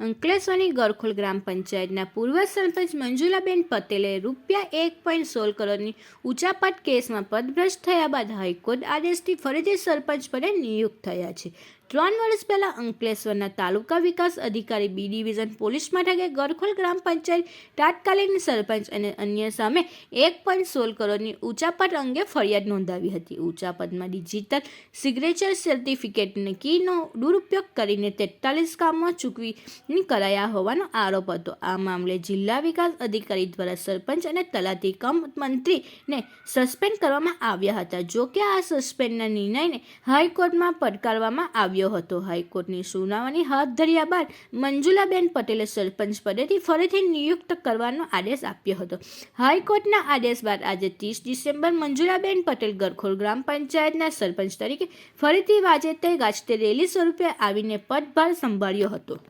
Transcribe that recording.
અંકલેશ્વરની ગરખોલ ગ્રામ પંચાયતના પૂર્વ સરપંચ મંજુલાબેન પટેલે રૂપિયા એક પોઈન્ટ સોળ કરોડની ઉચાપત કેસમાં પદભ્રષ્ટ થયા બાદ હાઈકોર્ટ આદેશથી ફરીથી સરપંચ પદે નિયુક્ત થયા છે. ત્રણ વર્ષ પહેલાં અંકલેશ્વરના તાલુકા વિકાસ અધિકારી બી ડિવિઝન પોલીસ મથકે ગરખોલ ગ્રામ પંચાયત તાત્કાલિક સરપંચ અને અન્ય સામે એક પોઈન્ટ સોળ કરોડની ઉચાપત અંગે ફરિયાદ નોંધાવી હતી. ઉચાપતમાં ડિજિટલ સિગ્નેચર સર્ટિફિકેટની કીનો દુરુપયોગ કરીને તેતાલીસ કામો ચૂકવી કરાયા હોવાનો આરોપ હતો. આ મામલે જિલ્લા વિકાસ અધિકારી દ્વારા સરપંચ અને તલાટી કમ મંત્રીને સસ્પેન્ડ કરવામાં આવ્યા હતા. જોકે આ સસ્પેન્ડના નિર્ણયને હાઈકોર્ટમાં પડકારવામાં આવ્યો હતો હાઈકોર્ટની સુનાવણી હાથ ધર્યા બાદ મંજુલાબેન પટેલે સરપંચ પદેથી ફરીથી નિયુક્ત કરવાનો આદેશ આપ્યો હતો. હાઈકોર્ટના આદેશ બાદ આજે ત્રીસ ડિસેમ્બર મંજુલાબેન પટેલ ગરખોલ ગ્રામ પંચાયતના સરપંચ તરીકે ફરીથી વાજતે ગાજતે રેલી સ્વરૂપે આવીને પદભાર સંભાળ્યો હતો.